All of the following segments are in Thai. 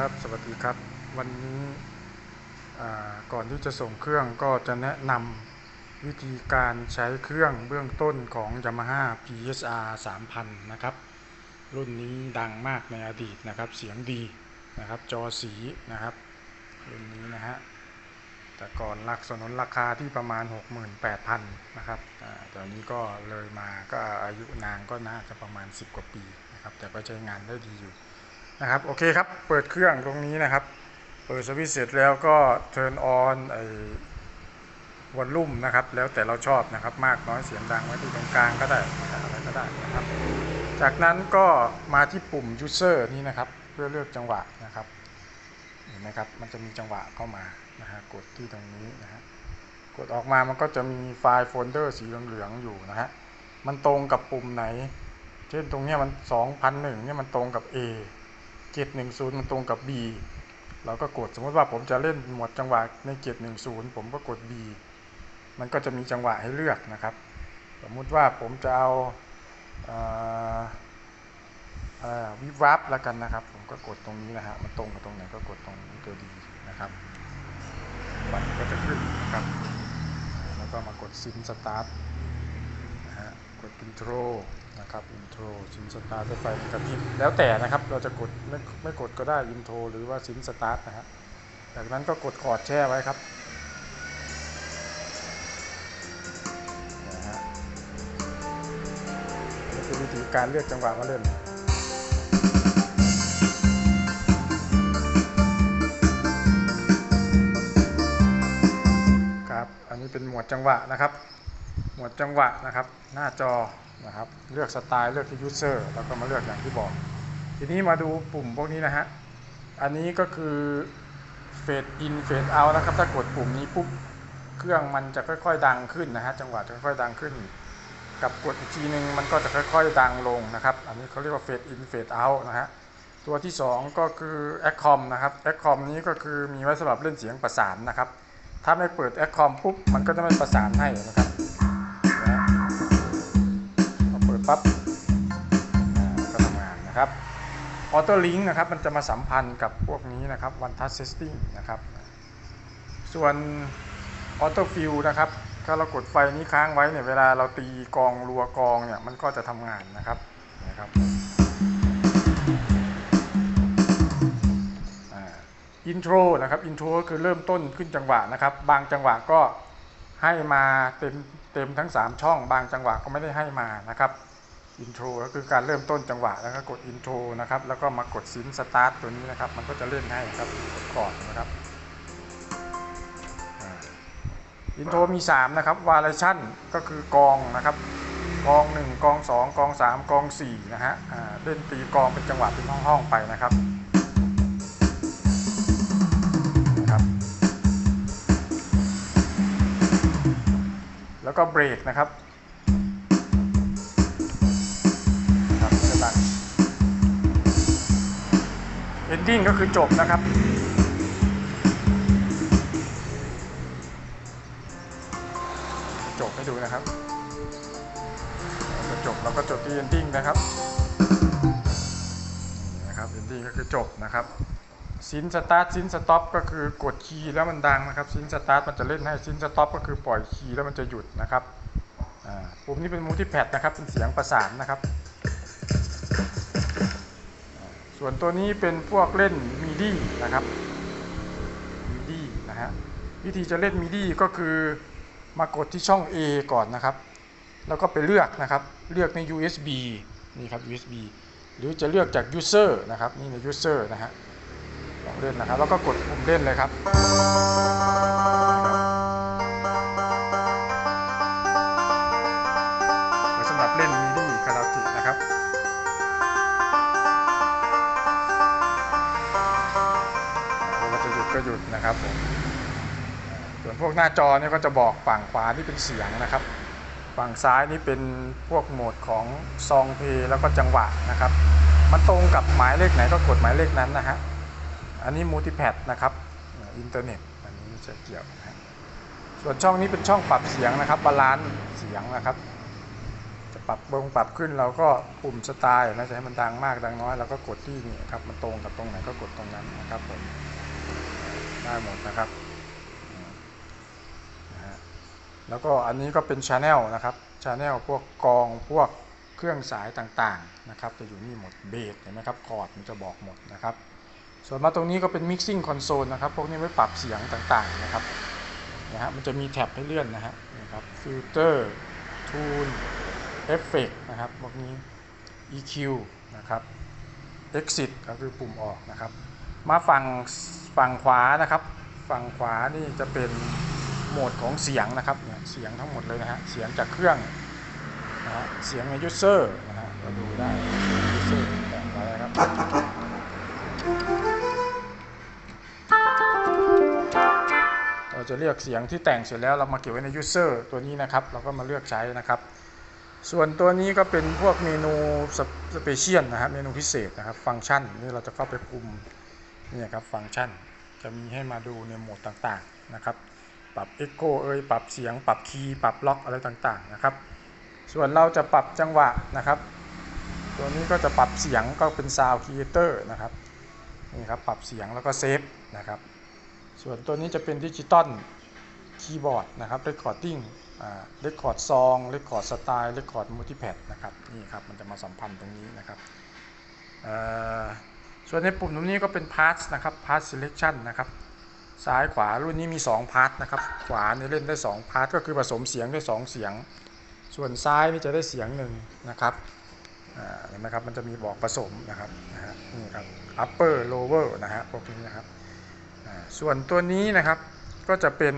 ครับ สวัสดีครับ วันนี้ก่อนที่จะส่งเครื่องก็จะแนะนำวิธีการใช้เครื่องเบื้องต้นของ Yamaha PSR 3000 นะครับ รุ่นนี้ดังมากในอดีตนะครับ เสียงดีนะครับ จอสีนะครับ รุ่นนี้นะฮะ แต่ก่อนลักสนนราคาที่ประมาณ 68,000 นะครับอ่าตอนนี้ก็เลยมาก็อายุนางก็น่าจะประมาณ 10 กว่าปีนะครับ แต่ก็ใช้งานได้ดีอยู่ นะครับโอเคครับเปิดเครื่องตรงนี้นะครับ เปิดสวิตช์เสร็จแล้วก็ turn on ไอ้วอลลุ่มนะครับ แล้วแต่เราชอบนะครับ มากน้อยเสียงดังไว้ที่ตรงกลางก็ได้อะไรก็ได้นะครับ จากนั้นก็มาที่ปุ่ม user นี้นะครับ เพื่อเลือกจังหวะนะครับเห็นไหมครับมันจะมีจังหวะเข้ามานะฮะกดที่ตรงนี้นะฮะกดออกมามันก็จะมีไฟล์โฟลเดอร์สีเหลืองๆอยู่นะฮะมันตรงกับปุ่มไหน เช่นตรงนี้มัน 2001เนี่ยมันตรงกับ A 710มันตรงกับ B เราก็กดสมมติว่าผมจะเล่นหมวดจังหวะใน710ผมก็กด B มันก็จะมีจังหวะให้เลือกนะครับ สมมุติว่าผมจะเอาวิบวับแล้วกันนะครับ ผมก็กดตรงนี้นะฮะมันตรงกับตรงไหนก็กดตรงนี้ตัวดีนะครับบัตรก็จะขึ้นนะครับ แล้วก็มากดซิมสตาร์ท ดอินโทรนะครับอินโทรซิมสตาร์ทไฟกระพริบแล้วแต่นะครับ เราจะกดไม่ไม่กดก็ได้อินโทรหรือว่าซิมสตาร์ทนะฮะจากนั้นก็กดคอดแช่ไว้ครับนะฮะนี่คือวิธีการเลือกจังหวะมาเล่นครับ อันนี้เป็นหมวดจังหวะนะครับ หมวดจังหวะนะครับ หน้าจอนะครับ เลือกสไตล์เลือกที่ user แล้วก็มาเลือกอย่างที่บอก ทีนี้มาดูปุ่มพวกนี้นะฮะ อันนี้ก็คือเฟดอินเฟดเอานะครับ ถ้ากดปุ่มนี้ปุ๊บเครื่องมันจะค่อย ๆ ดังขึ้นนะฮะ จังหวะจะค่อยๆดังขึ้น กับกดอีกทีนึงมันก็จะค่อย ๆ ดังลงนะครับ อันนี้เขาเรียกว่าเฟดอินเฟดเอานะฮะตัวที่ 2 ก็คือ a c c o m นะครับ a c c o m นี้ก็คือมีไว้สำหรับเล่นเสียงประสานนะครับ ถ้าไม่เปิด a c c o m ปุ๊บ มันก็จะไม่ประสานให้นะครับ ปั๊บก็ทำงานนะครับออโต้ลิงก์นะครับมันจะมาสัมพันธ์กับพวกนี้นะครับ one touch setting นะครับ ส่วนออโต้ฟิลนะครับถ้าเรากดไฟนี้ค้างไว้เนี่ยเวลาเราตีกองรัวกองเนี่ยมันก็จะทำงานนะครับนะครับอินโทรนะครับอินโทรก็คือเริ่มต้นขึ้นจังหวะนะครับ บางจังหวะก็ให้มาเต็มเต็มทั้ง 3 ช่อง บางจังหวะก็ไม่ได้ให้มานะครับ อินโทรก็คือการเริ่มต้นจังหวะ แล้วก็กดอินโทรนะครับ แล้วก็มากดซิมสตาร์ทตัวนี้นะครับ มันก็จะเล่นให้ครับกดก่อนนะครับอินโทรมี 3 นะครับวาเลชั่นก็คือกองนะครับกอง 1 กอง 2 กอง 3 กอง 4 นะฮะเล่นตีกองเป็นจังหวะเป็นห้อง ๆ ไปนะครับนะครับ แล้วก็เบรกนะครับ ending ก็คือจบนะครับ จบให้ดูนะครับเราจะจบเราก็จบที่ ending นะครับนี่นะครับ ending ก็คือจบนะครับซินสตาร์ทซินสต็อปก็คือกดคีย์แล้วมันดังนะครับซินสตาร์ทมันจะเล่นให้ซินสต็อปก็คือปล่อยคีย์แล้วมันจะหยุดนะครับอ่าปุ่มนี้เป็นมูที่แพดนะครับเป็นเสียงประสานนะครับ ส่วนตัวนี้เป็นพวกเล่นมิดี้นะครับมิดี้นะฮะวิธีจะเล่นมิดี้ก็คือมากดที่ช่อง A ก่อนนะครับ แล้วก็ไปเลือกนะครับ เลือกใน USB นี่ครับ USB หรือจะเลือกจาก user นะครับ นี่ใน user นะฮะลองเล่นนะครับ แล้วก็กดปุ่มเล่นเลยครับ นะครับผมส่วนพวกหน้าจอเนี่ยก็จะบอกฝั่งขวานี่เป็นเสียงนะครับ ฝั่งซ้ายนี่เป็นพวกโหมดของซองเพลแล้วก็จังหวะนะครับ มันตรงกับหมายเลขไหนก็กดหมายเลขนั้นนะฮะอันนี้มูติแพดนะครับอินเทอร์เน็ตอันนี้ไม่ใช่เกี่ยวนะส่วนช่องนี้เป็นช่องปรับเสียงนะครับบาลานซ์เสียงนะครับจะปรับบงปรับขึ้นเราก็ปุ่มสไตล์นะจะให้มันดังมากดังน้อยเราก็กดที่นี่ครับมันตรงกับตรงไหนก็กดตรงนั้นนะครับผม ได้หมดนะครับแล้วก็อันนี้ก็เป็นชาแนลนะครับชาแนลพวกกองพวกเครื่องสายต่างๆนะครับจะอยู่นี่หมดเบสเห็นไหมครับคอร์ดมันจะบอกหมดนะครับส่วนมาตรงนี้ก็เป็น mixing console นะครับ พวกนี้ไว้ปรับเสียงต่างๆนะครับนะฮะมันจะมีแท็บให้เลื่อนนะฮะนี่ครับ filter tune effect นะครับพวกนี้ EQ นะครับ exit ก็คือปุ่มออกนะครับ มาฝั่งฝั่งขวานะครับ ฝั่งขวานี่จะเป็นโหมดของเสียงนะครับเนี่ยเสียงทั้งหมดเลยนะฮะเสียงจากเครื่องนะฮะเสียงใน user นะฮะเราดูได้ user แต่งไว้นะครับเราจะเลือกเสียงที่แต่งเสร็จแล้วเรามาเก็บไว้ใน user ตัวนี้นะครับ เราก็มาเลือกใช้นะครับ ส่วนตัวนี้ก็เป็นพวกเมนูสเปเชียลนะครับเมนูพิเศษนะครับ ฟังก์ชันนี่เราจะเข้าไปคุม นี่ครับฟังก์ชันจะมีให้มาดูในโหมดต่างๆนะครับ ปรับ Echo เอ่ยปรับเสียง ปรับคีย์ปรับล็อกอะไรต่างๆนะครับ ส่วนเราจะปรับจังหวะนะครับ ตัวนี้ก็จะปรับเสียงก็เป็น Sound Creator นะครับนี่ครับปรับเสียงแล้วก็เซฟนะครับ ส่วนตัวนี้จะเป็นดิจิตอลคีย์บอร์ดนะครับ Recording เรคคอร์ดซองเรคคอร์ดสไตล์เรคคอร์ดมัลติแพดนะครับนี่ครับมันจะมาสัมพันธ์ตรงนี้นะครับเอ่อ ส่วนในปุ่มตรงนี้ก็เป็น Part นะครับ Part Selection นะครับ ซ้ายขวารุ่นนี้มี 2 Part นะครับ ขวาเนี่ยเล่นได้ 2 Part ก็คือผสมเสียงได้ 2 เสียง ส่วนซ้ายนี่จะได้เสียงหนึ่งนะครับเห็นไหมครับ มันจะมีบอกผสมนะครับนะฮะนี่ครับ upper lower นะฮะพวกนี้นะครับ ส่วนตัวนี้นะครับ ก็จะเป็น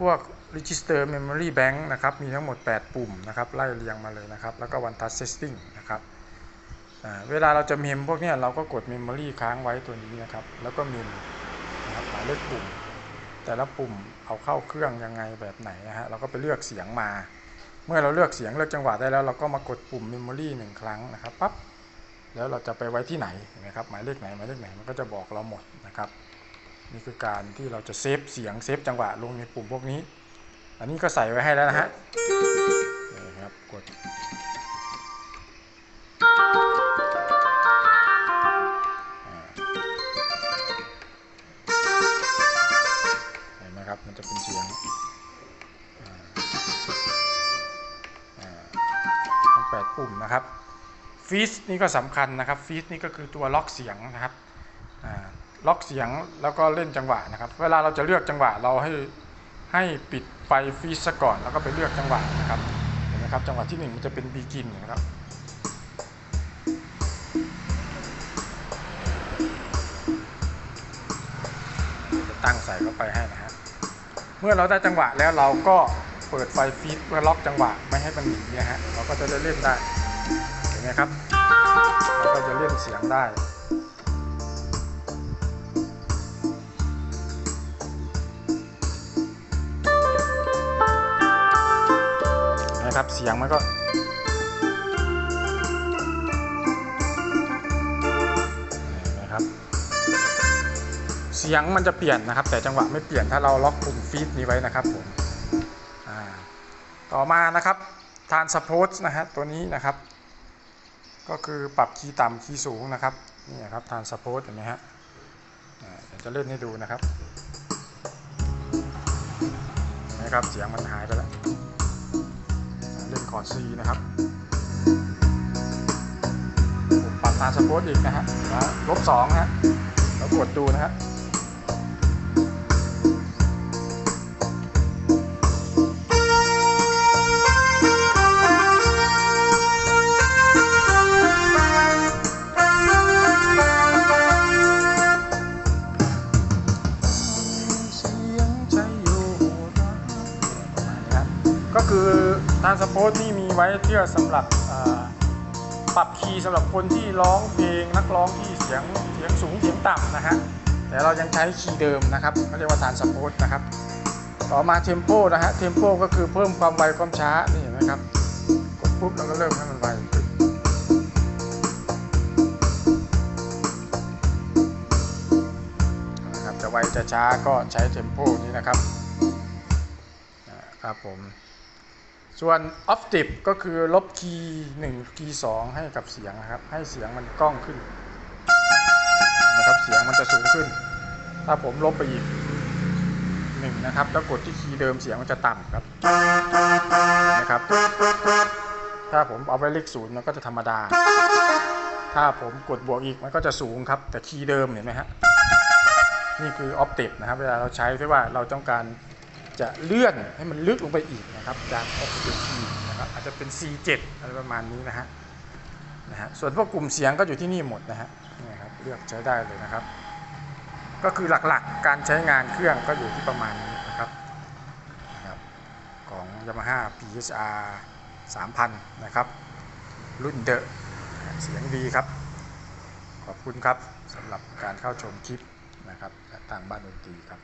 พวก register memory bank นะครับ มีทั้งหมด 8 ปุ่มนะครับ ไล่เรียงมาเลยนะครับ แล้วก็ one touch setting นะครับ เวลาเราจะเมมพวกนี้เราก็กด memory ค้างไว้ตัวนี้นะครับ แล้วก็เมมนะครับหมายเลขปุ่ม แต่ละปุ่มเอาเข้าเครื่องยังไงแบบไหนนะฮะเราก็ไปเลือกเสียงมา เมื่อเราเลือกเสียงเลือกจังหวะได้แล้ว เราก็มากดปุ่ม memory หนึ่งครั้งนะครับปั๊บแล้วเราจะไปไว้ที่ไหนเห็นไหมครับหมายเลขไหนหมายเลขไหนมันก็จะบอกเราหมดนะครับ นี่คือการที่เราจะเซฟเสียงเซฟจังหวะลงในปุ่มพวกนี้ อันนี้ก็ใส่ไว้ให้แล้วนะฮะนี่ครับกด ฟีสนี่ก็สำคัญนะครับฟีสนี่ก็คือตัวล็อกเสียงนะครับล็อกเสียงแล้วก็เล่นจังหวะนะครับ เวลาเราจะเลือกจังหวะเราให้ให้ปิดไฟฟรีซซะก่อนแล้วก็ไปเลือกจังหวะนะครับเห็นไหมครับจังหวะที่หนึ่งมันจะเป็นบีกินนะครับจะตั้งใส่เข้าไปให้นะฮะเมื่อเราได้จังหวะแล้วเราก็เปิดไฟฟรีซเพื่อล็อกจังหวะไม่ให้มันหนีนะฮะเราก็จะได้เล่นได้ นไหมครับเราก็จะเล่นเสียงได้ นะครับ เสียงมันก็นะครับ เสียงมันจะเปลี่ยนนะครับ แต่จังหวะไม่เปลี่ยนถ้าเราล็อกปุ่มฟีดนี้ไว้นะครับผม ต่อมานะครับทานสปอร์ตนะฮะตัวนี้นะครับ ก็คือปรับคีย์ต่ำคีย์สูงนะครับนี่ครับทานสปอร์ตเห็นไหมฮะเดี๋ยวจะเล่นให้ดูนะครับนะครับเสียงมันหายไปแล้วเล่นคอร์ด C นะครับปรับทานสปอร์ตอีกนะฮะแล้วลบสองฮะแล้วกดดูนะฮะ ว้เพื่อสำหรับปรับคีย์สำหรับคนที่ร้องเพลงนักร้องที่เสียงเสียงสูงเสียงต่ำนะฮะแต่เรายังใช้คีย์เดิมนะครับเขาเรียกว่าทานสปอร์ตนะครับ ต่อมาเทมโปนะฮะเทมโปก็คือเพิ่มความไวความช้านี่เห็นไหมครับกดปุ๊บแล้วก็เริ่มให้มันไวนะครับจะไวจะช้าก็ใช้เทมโปนี้นะครับครับผม ส่วน octave ก็คือลบคีย์หนึ่งคีย์สองให้กับเสียงนะครับ ให้เสียงมันกล้องขึ้นนะครับเสียงมันจะสูงขึ้น ถ้าผมลบไปอีกหนึ่งนะครับ แล้วกดที่คีย์เดิมเสียงมันจะต่ำครับนะครับ ถ้าผมเอาไว้เลขศูนย์มันก็จะธรรมดา ถ้าผมกดบวกอีกมันก็จะสูงครับ แต่คีย์เดิมเห็นไหมฮะนี่คือ octave นะครับ เวลาเราใช้ที่ว่าเราต้องการ จะเลื่อนให้มันลึกลงไปอีกนะครับจาก octave key นะครับอาจจะเป็น C7 อะไรประมาณนี้นะฮะนะฮะส่วนพวกกลุ่มเสียงก็อยู่ที่นี่หมดนะฮะนี่ครับเลือกใช้ได้เลยนะครับ ก็คือหลักๆการใช้งานเครื่องก็อยู่ที่ประมาณนี้นะครับนะครับของ Yamaha PSR 3000 นะครับ รุ่นเดอะเสียงดีครับ ขอบคุณครับสำหรับการเข้าชมคลิปนะครับจากทางบ้านดนตรีครับ